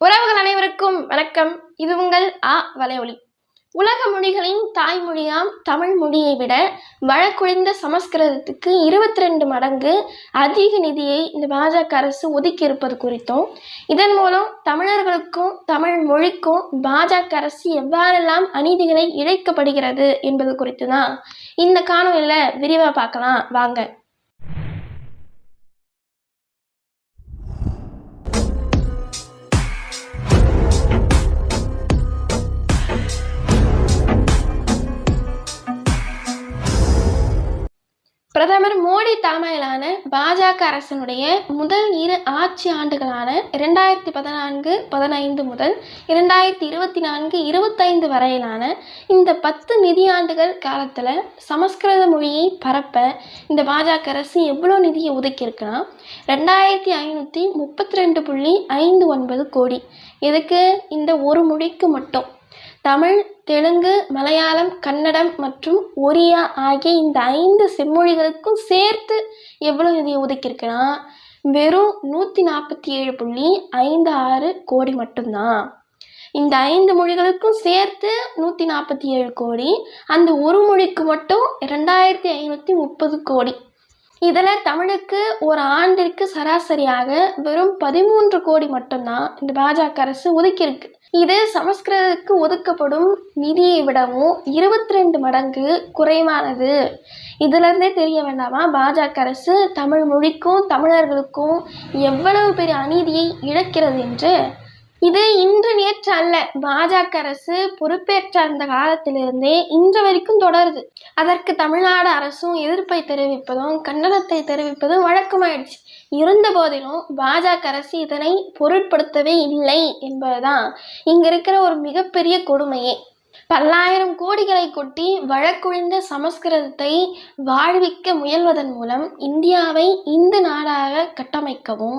உறவுகள் அனைவருக்கும் வணக்கம். இது உங்கள் ஆ வலையொலி. உலக மொழிகளின் தாய்மொழியாம் தமிழ் மொழியை விட வழக்குழிந்த சமஸ்கிருதத்துக்கு இருபத்தி ரெண்டு மடங்கு அதிக நிதியை இந்த பாஜக அரசு ஒதுக்கி இருப்பது குறித்தும் இதன் மூலம் தமிழர்களுக்கும் தமிழ் மொழிக்கும் பாஜக அரசு எவ்வாறெல்லாம் அநீதிகளை இழைக்கப்படுகிறது என்பது குறித்து தான் இந்த காணொலியில் விரிவாக பார்க்கலாம். வாங்க. பிரதமர் மோடி தலைமையிலான பாஜக அரசினுடைய முதல் இரு ஆட்சி ஆண்டுகளான இரண்டாயிரத்தி பதினான்கு பதினைந்து முதல் இரண்டாயிரத்தி இருபத்தி நான்கு இருபத்தைந்து வரையிலான இந்த பத்து நிதியாண்டுகள் காலத்தில் சமஸ்கிருத மொழியை பரப்ப இந்த பாஜக அரசு எவ்வளோ நிதியை ஒதுக்கியிருக்கலாம்? ரெண்டாயிரத்தி ஐநூற்றி முப்பத்தி ரெண்டு புள்ளி ஐந்து ஒன்பது கோடி. இதுக்கு இந்த ஒரு மொழிக்கு மட்டும். தமிழ் தெலுங்கு மலையாளம் கன்னடம் மற்றும் ஒரியா ஆகிய இந்த ஐந்து செம்மொழிகளுக்கும் சேர்த்து எவ்வளோ நிதியை ஒதுக்கியிருக்குன்னா வெறும் நூற்றி நாற்பத்தி ஏழு புள்ளி ஐந்து ஆறு கோடி மட்டும்தான். இந்த ஐந்து மொழிகளுக்கும் சேர்த்து நூற்றி நாற்பத்தி ஏழு கோடி அந்த ஒரு மொழிக்கு மட்டும் ரெண்டாயிரத்தி ஐநூற்றி முப்பது கோடி. இதில் தமிழுக்கு ஒரு ஆண்டிற்கு சராசரியாக வெறும் பதிமூன்று கோடி மட்டும்தான் இந்த பாஜக அரசு ஒதுக்கியிருக்கு. இது சமஸ்கிருதத்துக்கு ஒதுக்கப்படும் நிதியை விடவும் இருபத்தி ரெண்டு மடங்கு குறைவானது. இதிலிருந்தே தெரிய வேண்டாமா? பாஜக அரசு தமிழ் மொழிக்கும் தமிழர்களுக்கும் எவ்வளவு பெரிய அநீதியை இழக்கிறது என்று? இது இன்று நேற்று அல்ல. பாஜக அரசு பொறுப்பேற்ற அந்த காலத்திலிருந்தே இன்று வரைக்கும் தொடருது. அதற்கு தமிழ்நாடு அரசும் எதிர்ப்பை தெரிவிப்பதும் கண்டனத்தை தெரிவிப்பதும் வழக்கமாயிடுச்சு. இருந்த போதிலும் பாஜக அரசு இதனை பொருட்படுத்தவே இல்லை என்பதுதான் இங்க இருக்கிற ஒரு மிகப்பெரிய கொடுமையே. பல்லாயிரம் கோடிகளை கொட்டி வழக்குழிந்த சமஸ்கிருதத்தை வாழ்விக்க முயல்வதன் மூலம் இந்தியாவை இந்து நாடாக கட்டமைக்கவும்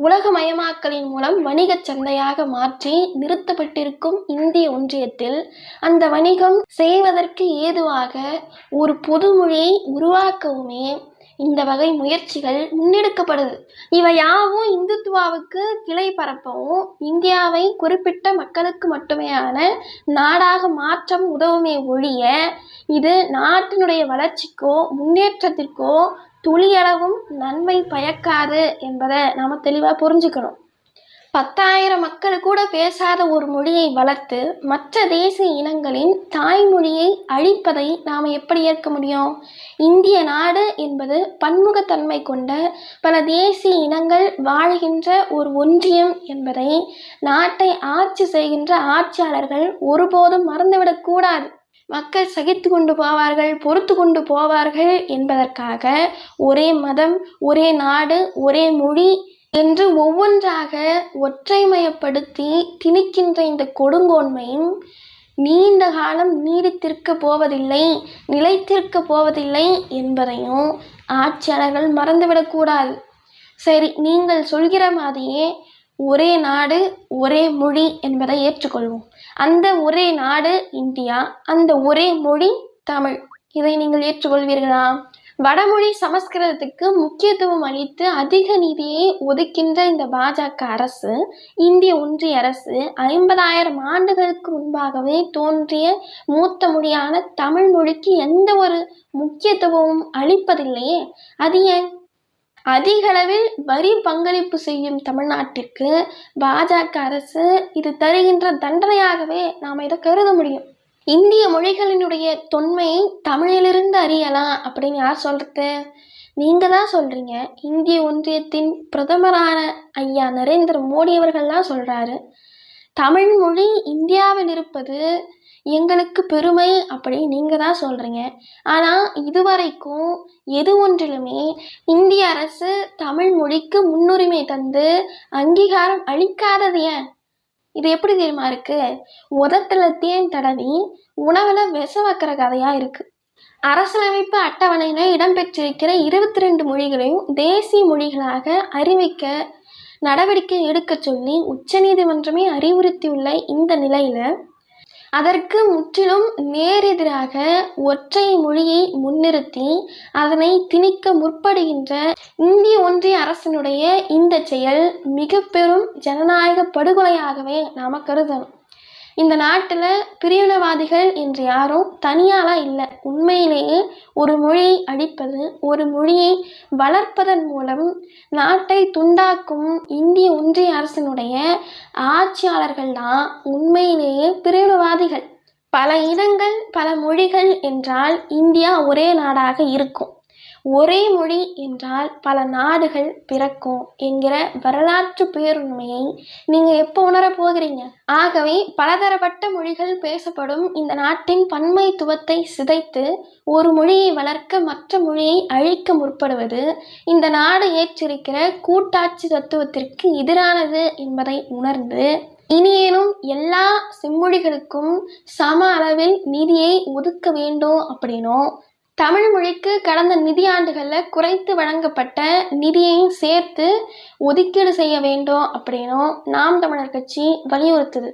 உலகமயமாக்கலின் மூலம் வணிகச் சந்தையாக மாற்றி நிறுத்தப்பட்டிருக்கும் இந்திய ஒன்றியத்தில் அந்த வணிகம் செய்வதற்கு ஏதுவாக ஒரு பொதுமொழியை உருவாக்கவுமே இந்த வகை முயற்சிகள் முன்னெடுக்கப்படுது. இவை யாவும் இந்துத்துவாவுக்கு கிளை பரப்பவும் இந்தியாவை குறிப்பிட்ட மக்களுக்கு மட்டுமேயான நாடாக மாற்றம் உதவுமே ஒழிய இது நாட்டினுடைய வளர்ச்சிக்கோ முன்னேற்றத்திற்கோ துளியளவும் நன்மை பயக்காது என்பதை நாம் தெளிவாக புரிஞ்சுக்கணும். பத்தாயிரம் மக்கள் கூட பேசாத ஒரு மொழியை வளர்த்து மற்ற தேசிய இனங்களின் தாய்மொழியை அழிப்பதை நாம் எப்படி ஏற்க முடியும்? இந்திய நாடு என்பது பன்முகத்தன்மை கொண்ட பல தேசிய இனங்கள் வாழ்கின்ற ஒரு ஒன்றியம் என்பதை நாட்டை ஆட்சி செய்கின்ற ஆட்சியாளர்கள் ஒருபோதும் மறந்துவிடக்கூடாது மக்கள் சகித்து கொண்டு போவார்கள் பொறுத்து கொண்டு போவார்கள் என்பதற்காக ஒரே மதம் ஒரே நாடு ஒரே மொழி என்று ஒவ்வொன்றாக ஒற்றைமயப்படுத்தி திணிக்கின்ற இந்த கொடுங்கோன்மையும் நீண்ட காலம் நீடித்திருக்க போவதில்லை நிலைத்திருக்க போவதில்லை என்பதையும் ஆட்சியாளர்கள் மறந்துவிடக்கூடாது சரி நீங்கள் சொல்கிற மாதிரியே ஒரே நாடு ஒரே மொழி என்பதை ஏற்றுக்கொள்வோம். அந்த ஒரே நாடு இந்தியா அந்த ஒரே மொழி தமிழ். இதை நீங்கள் ஏற்றுக்கொள்வீர்களா? வடமொழி சமஸ்கிருதத்துக்கு முக்கியத்துவம் அளித்து அதிக நிதியை ஒதுக்கின்ற இந்த பாஜக அரசு இந்திய ஒன்றிய அரசு ஐம்பதாயிரம் ஆண்டுகளுக்கு முன்பாகவே தோன்றிய மூத்த மொழியான தமிழ் மொழிக்கு எந்த ஒரு முக்கியத்துவமும் அளிப்பதில்லையே. அது ஏன்? அதிகளவில் வரி பங்களிப்பு செய்யும் தமிழ்நாட்டிற்கு பாஜக அரசு இது தருகின்ற தண்டனையாகவே நாம் இதை கருத முடியும். இந்திய மொழிகளினுடைய தொன்மையை தமிழிலிருந்து அறியலாம் அப்படின்னு யார் சொல்கிறது நீங்கள் தான் சொல்கிறீங்க இந்திய ஒன்றியத்தின் பிரதமரான ஐயா நரேந்திர மோடி அவர்கள்லாம் சொல்கிறாரு தமிழ் மொழி இந்தியாவில் இருப்பது எங்களுக்கு பெருமை அப்படி நீங்கள் தான் சொல்கிறீங்க ஆனால் இதுவரைக்கும் எது ஒன்றிலுமே இந்திய அரசு தமிழ் மொழிக்கு முன்னுரிமை தந்து அங்கீகாரம் அளிக்காதது ஏன்? இது எப்படி தெரியுமா இருக்கு? உதட்டில் தேன் தடவி உணவில் விஷ வைக்கிற கதையாக இருக்குது அரசியலமைப்பு அட்டவணையில் இடம்பெற்றிருக்கிற இருபத்தி ரெண்டு மொழிகளையும் தேசிய மொழிகளாக அறிவிக்க நடவடிக்கை எடுக்க சொல்லி உச்சநீதிமன்றமே அறிவுறுத்தியுள்ள இந்த நிலையில் அதற்கு முற்றிலும் நேரெதிராக ஒற்றை மொழியை முன்னிறுத்தி அதனை திணிக்க முற்படுகின்ற இந்திய ஒன்றிய அரசினுடைய இந்த செயல் மிக பெரும் ஜனநாயக படுகொலையாகவே நாம் கருதணும். இந்த நாட்டில் பிரிவினவாதிகள் என்று யாரும் தனியாலாம் இல்லை. உண்மையிலேயே ஒரு மொழியை அழிப்பது ஒரு மொழியை வளர்ப்பதன் மூலம் நாட்டை துண்டாக்கும் இந்திய ஒன்றிய அரசினுடைய ஆட்சியாளர்கள் தான் உண்மையிலேயே பிரிவினவாதிகள். பல இனங்கள் பல மொழிகள் என்றால் இந்தியா ஒரே நாடாக இருக்கும். ஒரே மொழி என்றால் பல நாடுகள் பிறக்கும் என்கிற வரலாற்று பேருண்மையை நீங்கள் எப்போ உணரப்போகிறீங்க ஆகவே பலதரப்பட்ட மொழிகள் பேசப்படும் இந்த நாட்டின் பன்மைத்துவத்தை சிதைத்து ஒரு மொழியை வளர்க்க மற்ற மொழியை அழிக்க முற்படுவது இந்த நாடு ஏற்றிருக்கிற கூட்டாட்சி தத்துவத்திற்கு எதிரானது என்பதை உணர்ந்து இனியேனும் எல்லா செம்மொழிகளுக்கும் சம அளவில் நிதியை ஒதுக்க வேண்டும் அப்படின்னும் தமிழ் மொழிக்கு கடந்த நிதியாண்டுகளில் குறைத்து வழங்கப்பட்ட நிதியையும் சேர்த்து ஒதுக்கீடு செய்ய வேண்டும் அப்படின்னும் நாம் தமிழர் கட்சி வலியுறுத்துது.